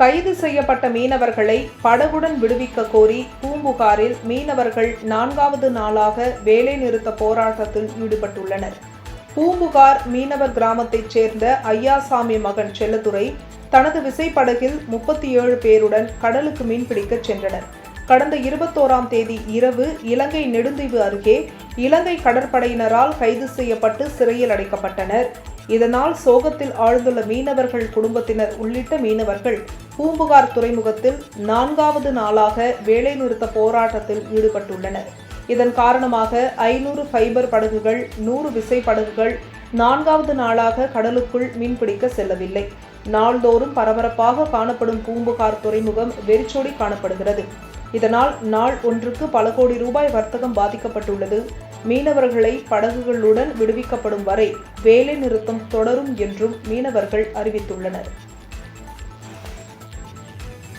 கைது செய்யப்பட்ட மீனவர்களை படகுடன் விடுவிக்க கோரி பூம்புகாரில் மீனவர்கள் நான்காவது நாளாக வேலைநிறுத்த போராட்டத்தில் ஈடுபட்டுள்ளனர். பூம்புகார் மீனவர் கிராமத்தைச் சேர்ந்த ஐயாசாமி மகன் செல்லத்துறை தனது விசைப்படகில் முப்பத்தி ஏழு பேருடன் கடலுக்கு மீன்பிடிக்கச் சென்றனர். கடந்த இருபத்தோராம் தேதி இரவு இலங்கை நெடுந்தீவு அருகே இலங்கை கடற்படையினரால் கைது செய்யப்பட்டு சிறையில் அடைக்கப்பட்டனர். இதனால் சோகத்தில் ஆழ்ந்துள்ள மீனவர்கள் குடும்பத்தினர் உள்ளிட்ட மீனவர்கள் பூம்புகார் துறைமுகத்தில் நான்காவது நாளாக வேலைநிறுத்த போராட்டத்தில் ஈடுபட்டுள்ளனர். இதன் காரணமாக ஐநூறு ஃபைபர் படகுகள் நூறு விசை படகுகள் நான்காவது நாளாக கடலுக்குள் மீன்பிடிக்க செல்லவில்லை. நாள்தோறும் பரபரப்பாக காணப்படும் பூம்புகார் துறைமுகம் வெறிச்சோடி காணப்படுகிறது. இதனால் நாள் ஒன்றுக்கு பல கோடி ரூபாய் வர்த்தகம் பாதிக்கப்பட்டுள்ளது. மீனவர்களை படகுகளுடன் விடுவிக்கப்படும் வரை வேலை நிறுத்தம் தொடரும் என்றும் மீனவர்கள் அறிவித்துள்ளனர்.